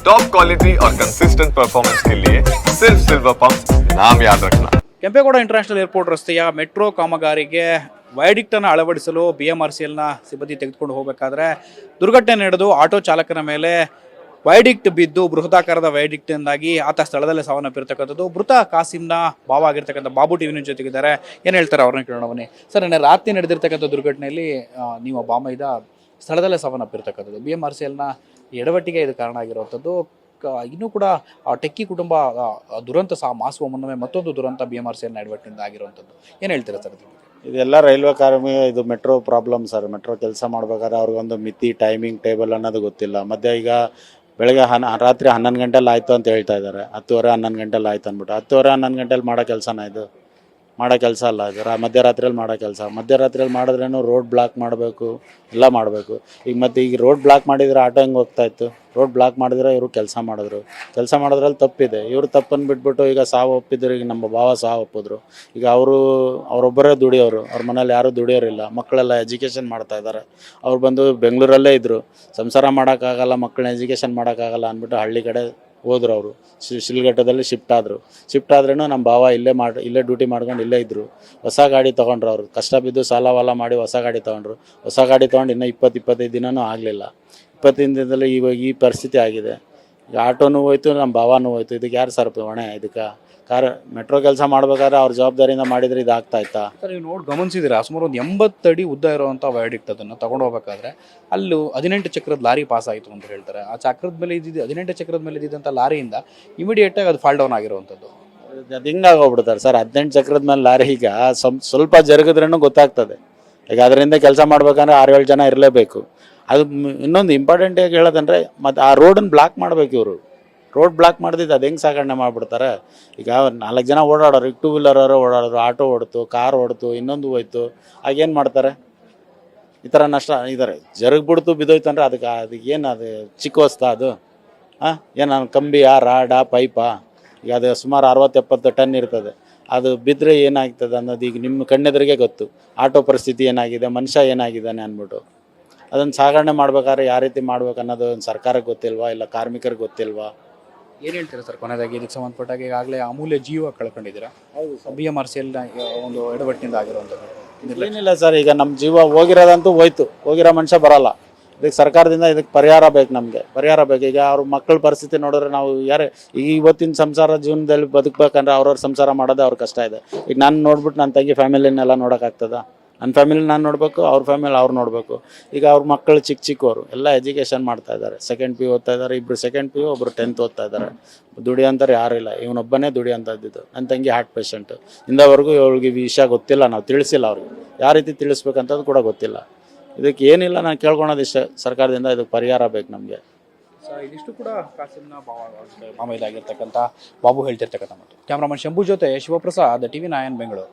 Top quality और consistent performance के लिए सिर्फ सिल्वर पंप नाम याद रखना ಕೆಂಪೇಗೌಡ ಇಂಟರ್ನ್ಯಾಷನಲ್ ಏರ್ಪೋರ್ಟ್ ರಸ್ತೆಯ ಮೆಟ್ರೋ ಕಾಮಗಾರಿಗೆ ವೈಡಿಕ್ಟ್ ಅನ್ನು ಅಳವಡಿಸಲು ಬಿ ಎಂ ಆರ್ ಸಿ ಎಲ್ನ ಸಿಬ್ಬಂದಿ ತೆಗೆದುಕೊಂಡು ಹೋಗಬೇಕಾದ್ರೆ ದುರ್ಘಟನೆ ನಡೆದು ಆಟೋ ಚಾಲಕನ ಮೇಲೆ ವೈಡಿಕ್ಟ್ ಬಿದ್ದು ಬೃಹದಾಕಾರದ ವೈಡಿಕ್ಟ್ನಿಂದಾಗಿ ಆತ ಸ್ಥಳದಲ್ಲೇ ಸಾವನ್ನಪ್ಪಿರ್ತಕ್ಕಂಥದ್ದು ಮೃತ ಕಾಸಿಂನ ಭಾವ ಆಗಿರ್ತಕ್ಕಂಥ ಬಾಬು ಟಿವಿ ಜೊತೆಗಿದ್ದಾರೆ ಏನು ಹೇಳ್ತಾರೆ ಅವ್ರನ್ನ ಕೇಳೋಣ ಬನ್ನಿ ಸರ್ ನಿನ್ನೆ ರಾತ್ರಿ ನಡೆದಿರ್ತಕ್ಕಂಥ ದುರ್ಘಟನೆಯಲ್ಲಿ ಆ, ನಿಮ್ಮ ಬಾಮೈದ ಸ್ಥಳದಲ್ಲೇ ಸಾವನ್ನಪ್ಪಿರ್ತಕ್ಕಂಥದ್ದು. ಬಿ ಎಂ ಆರ್ ಸಿ ಎಲ್ನ ಎಡವಟ್ಟಿಗೆ ಇದು ಕಾರಣ ಆಗಿರುವಂಥದ್ದು. ಇನ್ನೂ ಕೂಡ ಟೆಕ್ಕಿ ಕುಟುಂಬ ದುರಂತ ಸಹ ಮಾಸುವ ಮುನ್ನವೇ ಮತ್ತೊಂದು ದುರಂತ ಬಿ ಎಂ ಆರ್ ಸಿ ಎಲ್ನ ಎಡವಟ್ಟಿನಿಂದ ಆಗಿರುವಂಥದ್ದು. ಏನು ಹೇಳ್ತೀರಾ ಸರ್? ಇದೆಲ್ಲ ರೈಲ್ವೆ ಕಾರ್ಮಿಕ, ಇದು ಮೆಟ್ರೋ ಪ್ರಾಬ್ಲಮ್ ಸರ್. ಮೆಟ್ರೋ ಕೆಲಸ ಮಾಡ್ಬೇಕಾದ್ರೆ ಅವ್ರಿಗೊಂದು ಮಿತಿ ಟೈಮಿಂಗ್ ಟೇಬಲ್ ಅನ್ನೋದು ಗೊತ್ತಿಲ್ಲ. ಮತ್ತೆ ಈಗ ಬೆಳಗ್ಗೆ ಹನ್ನ ರಾತ್ರಿ ಹನ್ನೊಂದು ಗಂಟೆಲಿ ಆಯಿತು ಅಂತ ಹೇಳ್ತಾ ಇದ್ದಾರೆ. ಹತ್ತುವರೆ ಹನ್ನೊಂದು ಗಂಟೆಲಿ ಆಯ್ತು ಅಂದ್ಬಿಟ್ಟು. ಹತ್ತುವರೆ ಹನ್ನೊಂದು ಗಂಟೆಲಿ ಮಾಡೋ ಕೆಲಸನ ಇದು? ಮಾಡೋ ಕೆಲಸ ಅಲ್ಲ. ಇದು ರಾ ಮಧ್ಯರಾತ್ರಿಯಲ್ಲಿ ಮಾಡೋ ಕೆಲಸ. ಮಧ್ಯರಾತ್ರಿಯಲ್ಲಿ ಮಾಡಿದ್ರೇನು ರೋಡ್ ಬ್ಲಾಕ್ ಮಾಡಬೇಕು, ಎಲ್ಲ ಮಾಡಬೇಕು. ಈಗ ಮತ್ತು ಈಗ ರೋಡ್ ಬ್ಲಾಕ್ ಮಾಡಿದ್ರೆ ಆಟೋ ಹೆಂಗೆ ಹೋಗ್ತಾ ಇತ್ತು? ರೋಡ್ ಬ್ಲಾಕ್ ಮಾಡಿದ್ರೆ ಇವರು ಕೆಲಸ ಮಾಡಿದ್ರು. ಕೆಲಸ ಮಾಡೋದ್ರಲ್ಲಿ ತಪ್ಪಿದೆ. ಇವರು ತಪ್ಪನ್ನು ಬಿಟ್ಬಿಟ್ಟು ಈಗ ಸಾವು ಒಪ್ಪಿದ್ರು, ಈಗ ನಮ್ಮ ಭಾವ ಸಾವು ಒಪ್ಪಿದ್ರು. ಈಗ ಅವರು, ಅವರೊಬ್ಬರೇ ದುಡಿಯೋರು. ಅವ್ರ ಮನೇಲಿ ಯಾರೂ ದುಡಿಯೋರಿಲ್ಲ. ಮಕ್ಕಳೆಲ್ಲ ಎಜುಕೇಷನ್ ಮಾಡ್ತಾ ಇದ್ದಾರೆ. ಅವ್ರು ಬಂದು ಬೆಂಗಳೂರಲ್ಲೇ ಇದ್ದರು ಸಂಸಾರ ಮಾಡೋಕ್ಕಾಗಲ್ಲ, ಮಕ್ಕಳನ್ನ ಎಜುಕೇಷನ್ ಮಾಡೋಕ್ಕಾಗಲ್ಲ ಅಂದ್ಬಿಟ್ಟು ಹಳ್ಳಿ ಕಡೆ ಹೋದ್ರು ಅವರು. ಶಿಲ್ಘಟ್ಟದಲ್ಲಿ ಶಿಫ್ಟ್ ಆದರು. ಶಿಫ್ಟ್ ಆದ್ರೂ ನಮ್ಮ ಭಾವ ಇಲ್ಲೇ ಮಾಡಿ ಇಲ್ಲೇ ಡ್ಯೂಟಿ ಮಾಡ್ಕೊಂಡು ಇಲ್ಲೇ ಇದ್ದರು ಹೊಸ ಗಾಡಿ ತೊಗೊಂಡ್ರು ಅವರು. ಕಷ್ಟ ಬಿದ್ದು ಸಾಲ ವಾಲ ಮಾಡಿ ಹೊಸ ಗಾಡಿ ತೊಗೊಂಡ್ರು. ಹೊಸ ಗಾಡಿ ತೊಗೊಂಡು ಇನ್ನೂ ಇಪ್ಪತ್ತು ಇಪ್ಪತ್ತೈದು ದಿನವೂ ಆಗಲಿಲ್ಲ. ಇಪ್ಪತ್ತೈದು ದಿನದಲ್ಲಿ ಇವಾಗ ಈ ಪರಿಸ್ಥಿತಿ ಆಗಿದೆ. ಈಗ ಆಟೋನೂ ಹೋಯ್ತು ನಮ್ಮ ಭಾವನೂ ಹೋಯ್ತು. ಇದಕ್ಕೆ ಯಾರು ಸರ್ ಹೊಣೆ ಇದಕ್ಕೆ? ಕಾರ್ ಮೆಟ್ರೋ ಕೆಲಸ ಮಾಡ್ಬೇಕಾದ್ರೆ ಅವ್ರ ಜವಾಬ್ದಾರಿಯಿಂದ ಮಾಡಿದ್ರೆ ಇದಾಗ್ತಾ ಇತ್ತಾ? ಸರ್ ನೀವು ನೋಡಿ ಗಮನಿಸಿದಿರಾ ಸುಮಾರು ಒಂದು ಎಂಬತ್ತು ಅಡಿ ಉದ್ದ ಇರುವಂಥ ವೈಡಿಕ್ಟ್ ಅದನ್ನು ತಗೊಂಡು ಹೋಗ್ಬೇಕಾದ್ರೆ ಅಲ್ಲೂ ಹದಿನೆಂಟು ಚಕ್ರದ ಲಾರಿ ಪಾಸ್ ಆಯಿತು ಅಂತ ಹೇಳ್ತಾರೆ. ಆ ಚಕ್ರದ ಮೇಲೆ ಇದ್ದಿದ್ದು ಹದಿನೆಂಟು ಚಕ್ರದ ಮೇಲೆ ಇದ್ದಿದ್ದಂಥ ಲಾರಿಯಿಂದ ಇಮಿಡಿಯೇಟಾಗಿ ಅದು ಫಾಲ್ ಡೌನ್ ಆಗಿರುವಂಥದ್ದು ಅದು ಹಿಂಗಾಗೋಗ್ಬಿಡ್ತಾರೆ ಸರ್. ಹದಿನೆಂಟು ಚಕ್ರದ ಮೇಲೆ ಲಾರಿ ಈಗ ಸ್ವಲ್ಪ ಜರುಗಿದ್ರೂ ಗೊತ್ತಾಗ್ತದೆ. ಈಗ ಅದರಿಂದ ಕೆಲಸ ಮಾಡ್ಬೇಕಂದ್ರೆ ಆರು ಏಳು ಜನ ಇರಲೇಬೇಕು. ಅದು ಇನ್ನೊಂದು ಇಂಪಾರ್ಟೆಂಟ್ ಆಗಿ ಹೇಳೋದಂದ್ರೆ ಮತ್ತು ಆ ರೋಡನ್ನು ಬ್ಲಾಕ್ ಮಾಡಬೇಕು ಇವರು. ರೋಡ್ ಬ್ಲಾಕ್ ಮಾಡಿದ್ದು ಅದು ಹೆಂಗೆ ಸಾಗಣೆ ಮಾಡಿಬಿಡ್ತಾರೆ? ಈಗ ನಾಲ್ಕು ಜನ ಓಡಾಡೋರು, ಈಗ ಟೂ ವೀಲರವರು ಓಡಾಡೋರು, ಆಟೋ ಓಡ್ತು, ಕಾರ್ ಓಡ್ತು, ಇನ್ನೊಂದು ಹೋಯ್ತು ಆಗೇನು ಮಾಡ್ತಾರೆ? ಈ ಥರ ನಷ್ಟ ಇದ್ದಾರೆ ಜರುಗ್ಬಿಡ್ತು ಬಿದ್ದೋಯ್ತಂದ್ರೆ ಅದಕ್ಕೆ ಅದಕ್ಕೆ ಏನು ಅದು ಚಿಕ್ಕ ವಸ್ತಾ ಅದು? ಹಾಂ ಏನು ಕಂಬಿಯಾ ರಾಡಾ ಪೈಪಾ? ಈಗ ಅದು ಸುಮಾರು ಅರವತ್ತು ಎಪ್ಪತ್ತು ಟನ್ ಇರ್ತದೆ. ಅದು ಬಿದ್ದರೆ ಏನಾಗ್ತದೆ ಅನ್ನೋದು ಈಗ ನಿಮ್ಮ ಕಣ್ಣೆದ್ರಿಗೆ ಗೊತ್ತು. ಆಟೋ ಪರಿಸ್ಥಿತಿ ಏನಾಗಿದೆ, ಮನುಷ್ಯ ಏನಾಗಿದ್ದಾನೆ ಅಂದ್ಬಿಟ್ಟು. ಅದನ್ನು ಸಾಗಣೆ ಮಾಡ್ಬೇಕಾದ್ರೆ ಯಾವ ರೀತಿ ಮಾಡ್ಬೇಕು ಅನ್ನೋದು ಸರ್ಕಾರಕ್ಕೆ ಗೊತ್ತಿಲ್ವಾ, ಇಲ್ಲ ಕಾರ್ಮಿಕರಿಗೆ ಗೊತ್ತಿಲ್ವಾ? ಏನು ಹೇಳ್ತೀರಾ ಸರ್ ಕೊನೆಯದಾಗಿ ಇದಕ್ಕೆ ಸಂಬಂಧಪಟ್ಟಾಗ ಈಗಾಗಲೇ ಅಮೂಲ್ಯ ಜೀವ ಕಳ್ಕೊಂಡಿದ್ದೀರಾ? B M R C L ಒಂದು ಎಡವಟ್ಟಿನಿಂದ ಆಗಿರುವಂಥದ್ದು. ನಿರ್ಲಕ್ಷ್ಯ. ಏನಿಲ್ಲ ಸರ್ ಈಗ ನಮ್ಮ ಜೀವ ಹೋಗಿರೋದಂತೂ ಹೋಯ್ತು. ಹೋಗಿರೋ ಮನುಷ್ಯ ಬರಲ್ಲ. ಇದಕ್ಕೆ ಸರ್ಕಾರದಿಂದ ಇದಕ್ಕೆ ಪರಿಹಾರ ಬೇಕು ನಮಗೆ. ಪರಿಹಾರ ಬೇಕು. ಈಗ ಅವ್ರ ಮಕ್ಕಳ ಪರಿಸ್ಥಿತಿ ನೋಡಿದ್ರೆ ನಾವು ಯಾರೇ ಈಗ ಇವತ್ತಿನ ಸಂಸಾರ ಜೀವನದಲ್ಲಿ ಬದುಕಬೇಕಂದ್ರೆ ಅವ್ರವ್ರ ಸಂಸಾರ ಮಾಡೋದೇ ಅವ್ರ ಕಷ್ಟ ಇದೆ. ಈಗ ನಾನು ನೋಡ್ಬಿಟ್ಟು ನನ್ನ ತಂಗಿ ಫ್ಯಾಮಿಲಿನೆಲ್ಲ ನೋಡೋಕ್ಕಾಗ್ತದ? ನನ್ನ ಫ್ಯಾಮಿಲಿ ನಾನು ನೋಡಬೇಕು, ಅವ್ರ ಫ್ಯಾಮಿಲಿ ಅವ್ರು ನೋಡಬೇಕು. ಈಗ ಅವ್ರ ಮಕ್ಕಳು ಚಿಕ್ಕ ಚಿಕ್ಕವರು ಎಲ್ಲ ಎಜುಕೇಷನ್ ಮಾಡ್ತಾ ಇದ್ದಾರೆ. ಸೆಕೆಂಡ್ ಪಿ ಓದ್ತಾ ಇದ್ದಾರೆ ಇಬ್ಬರು ಸೆಕೆಂಡ್ ಪಿ ಯು ಒಬ್ಬರು ಟೆಂತ್ ಓದ್ತಾ ಇದ್ದಾರೆ. ಅಂತಾರೆ ಯಾರೂ ಇಲ್ಲ, ಇವನೊಬ್ಬನೇ ಅಂತ ಇದ್ದಿದ್ದು ನನ್ನ ತಂಗಿ ಹಾರ್ಟ್ ಪೇಷಂಟು ಇಂದವರೆಗೂ ಇವಳಿಗೆ ವಿಷಯ ಗೊತ್ತಿಲ್ಲ, ನಾವು ತಿಳಿಸಿಲ್ಲ ಅವ್ರಿಗೆ. ಯಾವ ರೀತಿ ತಿಳಿಸ್ಬೇಕಂತದ್ದು ಕೂಡ ಗೊತ್ತಿಲ್ಲ. ಇದಕ್ಕೆ ಏನಿಲ್ಲ, ನಾನು ಕೇಳ್ಕೊಳೋದು ಇಷ್ಟ. ಸರ್ಕಾರದಿಂದ ಇದಕ್ಕೆ ಪರಿಹಾರ ಬೇಕು ನಮಗೆ. ಇದಿಷ್ಟು ಕೂಡ ಕಾಸಿನ ಮಾಮ ಬಾಬು ಹೇಳ್ತಿರ್ತಕ್ಕಂಥ ಮಾತು. ಕ್ಯಾಮ್ರಾಮನ್ ಶಂಭು ಜೊತೆ ಶಿವಪ್ರಸಾದ್, ಟಿವಿ ನಾಯನ್, ಬೆಂಗಳೂರು.